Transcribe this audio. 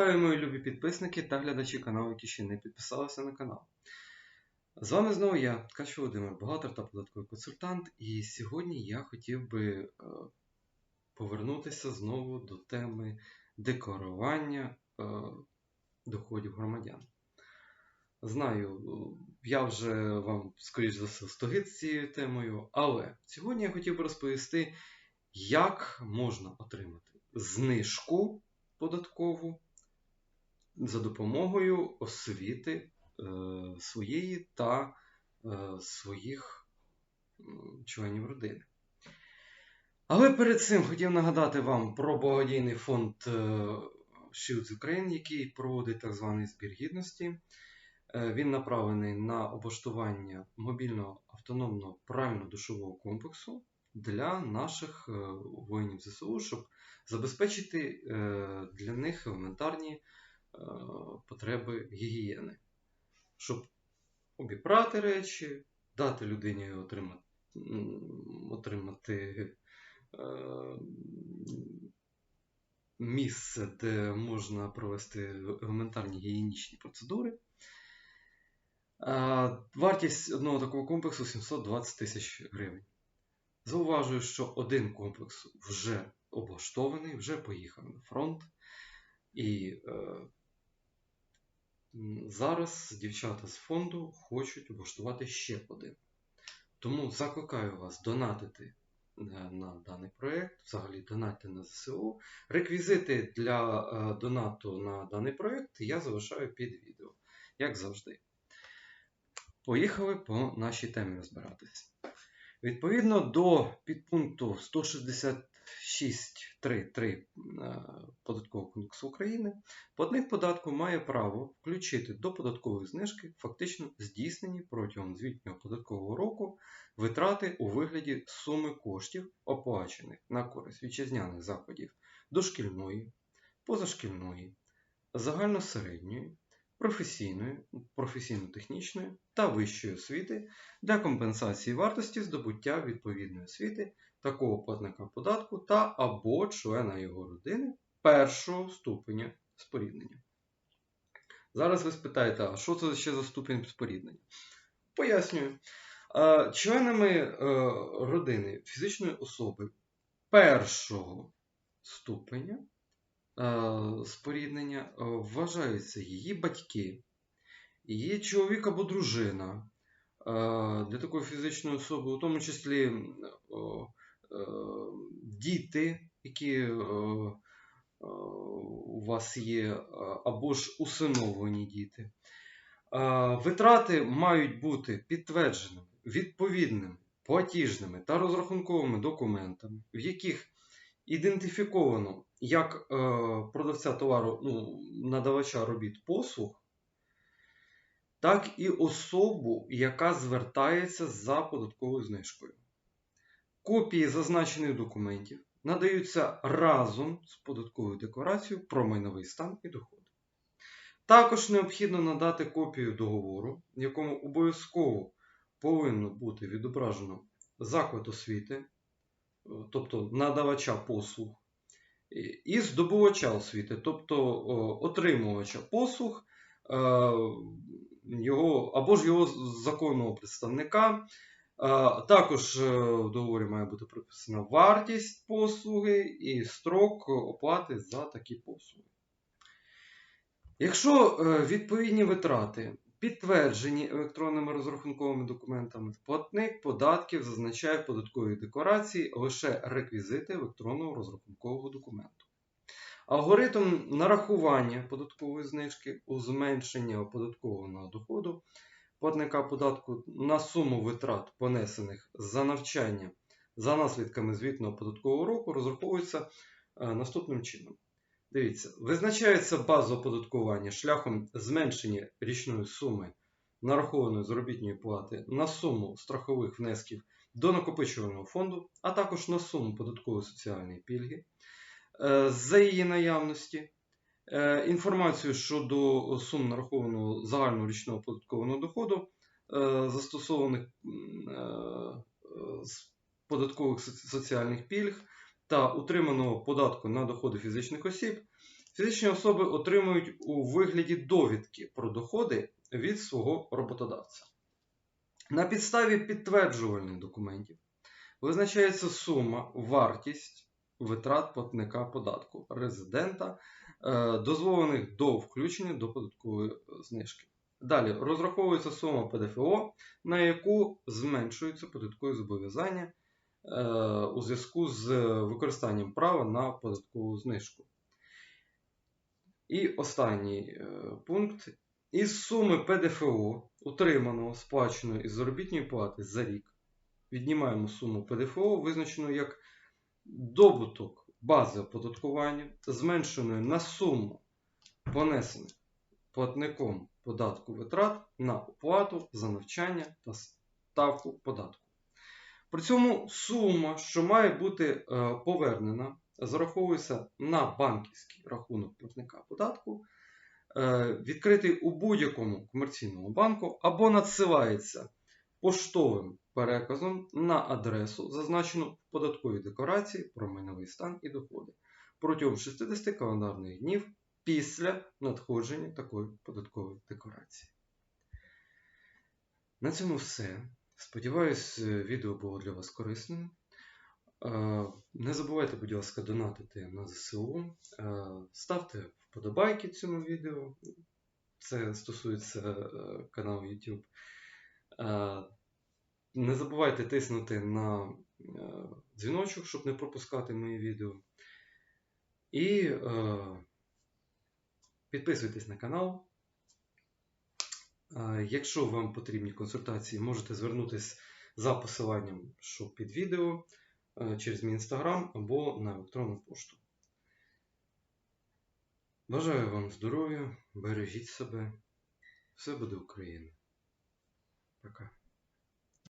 Вітаю, мої любі підписники та глядачі каналу, які ще не підписалися на канал. З вами знову я, Ткач Володимир, бухгалтер та податковий консультант. І сьогодні я хотів би е, повернутися знову до теми декларування е, доходів громадян. Знаю, я вже вам, скоріш за все, стогид з цією темою, але сьогодні я хотів би розповісти, як можна отримати знижку податкову за допомогою освіти е, своєї та е, своїх членів родини. Але перед цим хотів нагадати вам про благодійний фонд е, Shields Ukraine, який проводить так званий збір гідності. Е, Він направлений на облаштування мобільного автономного прально-душового комплексу для наших е, воїнів ЗСУ, щоб забезпечити е, для них елементарні е, потреби гігієни, щоб обіпрати речі, дати людині отримати, отримати е, місце, де можна провести елементарні гігієнічні процедури. Е, Вартість одного такого комплексу 720 тисяч гривень. Зауважую, що один комплекс вже облаштований, вже поїхав на фронт. І е, Зараз дівчата з фонду хочуть облаштувати ще один. Тому закликаю вас донатити е, на даний проєкт, взагалі донатити на ЗСУ. Реквізити для е, донату на даний проєкт я залишаю під відео, як завжди. Поїхали по нашій темі розбиратись. Відповідно до підпункту 160 6.3.3 е, Податкового кодексу України, платник податку має право включити до податкової знижки фактично здійснені протягом звітнього податкового року витрати у вигляді суми коштів, оплачених на користь вітчизняних заходів дошкільної, позашкільної, загальносередньої, професійної, професійно-технічної та вищої освіти для компенсації вартості здобуття відповідної освіти такого платника податку та або члена його родини першого ступеня споріднення. Зараз ви спитаєте, а що це ще за ступінь споріднення? Пояснюю. Е, Членами е, родини фізичної особи першого ступеня споріднення е, вважаються її батьки, її чоловік або дружина е, для такої фізичної особи, у тому числі е, діти, які е, е, у вас є, е, або ж усиновлені діти. Е, Витрати мають бути підтвердженими відповідними платіжними та розрахунковими документами, в яких ідентифіковано як е, продавця товару, ну, надавача робіт послуг, так і особу, яка звертається за податковою знижкою. Копії зазначених документів надаються разом з податковою декларацією про майновий стан і доходи. Також необхідно надати копію договору, якому обов'язково повинно бути відображено заклад освіти, тобто надавача послуг, і- здобувача освіти, тобто отримувача послуг, е, його, або ж його законного представника. Е, Також е, в договорі має бути прописана вартість послуги і строк оплати за такі послуги. Якщо відповідні витрати підтверджені електронними розрахунковими документами, платник податків зазначає в податковій декларації лише реквізити електронного розрахункового документу. Алгоритм нарахування податкової знижки у зменшення оподаткованого доходу платника податку на суму витрат, понесених за навчання за наслідками звітного податкового року, розраховується е, наступним чином. Дивіться, визначається база оподаткування шляхом зменшення річної суми нарахованої заробітної плати на суму страхових внесків до накопичувального фонду, а також на суму податкової соціальної пільги. Е, За її наявності е, інформацію щодо сум нарахованого загального річного податкового доходу, е, застосованих з податкових соціальних пільг та утриманого податку на доходи фізичних осіб. фізичні особи отримують у вигляді довідки про доходи від свого роботодавця. На підставі підтверджувальних документів визначається сума, вартість витрат платника податку резидента, е, дозволених до включення до податкової знижки. Далі розраховується сума ПДФО, на яку зменшуються податкові зобов'язання у зв'язку з використанням права на податкову знижку. І останній е, пункт. Із суми ПДФО, утриманого сплаченої із заробітної плати за рік, віднімаємо суму ПДФО, визначену як добуток бази оподаткування, зменшеної на суму понесених платником податку витрат на оплату за навчання та ставку податку. При цьому сума, що має бути е, повернена, зараховується на банківський рахунок платника податку, е, відкритий у будь-якому комерційному банку, або надсилається поштовим переказом на адресу, зазначену в податковій декларації про майновий стан і доходи протягом 60 календарних днів після надходження такої податкової декларації. На цьому все. Сподіваюсь, відео було для вас корисним. Е, Не забувайте, будь ласка, донатити на ЗСУ. Е, Ставте вподобайки цьому відео. Це стосується е, каналу YouTube. Е, Не забувайте тиснути на е, дзвіночок, щоб не пропускати мої відео. І е, підписуйтесь на канал. Якщо вам потрібні консультації, можете звернутися за посиланням, що під відео е, через мій інстаграм або на електронну пошту. Бажаю вам здоров'я, бережіть себе. Все буде Україна!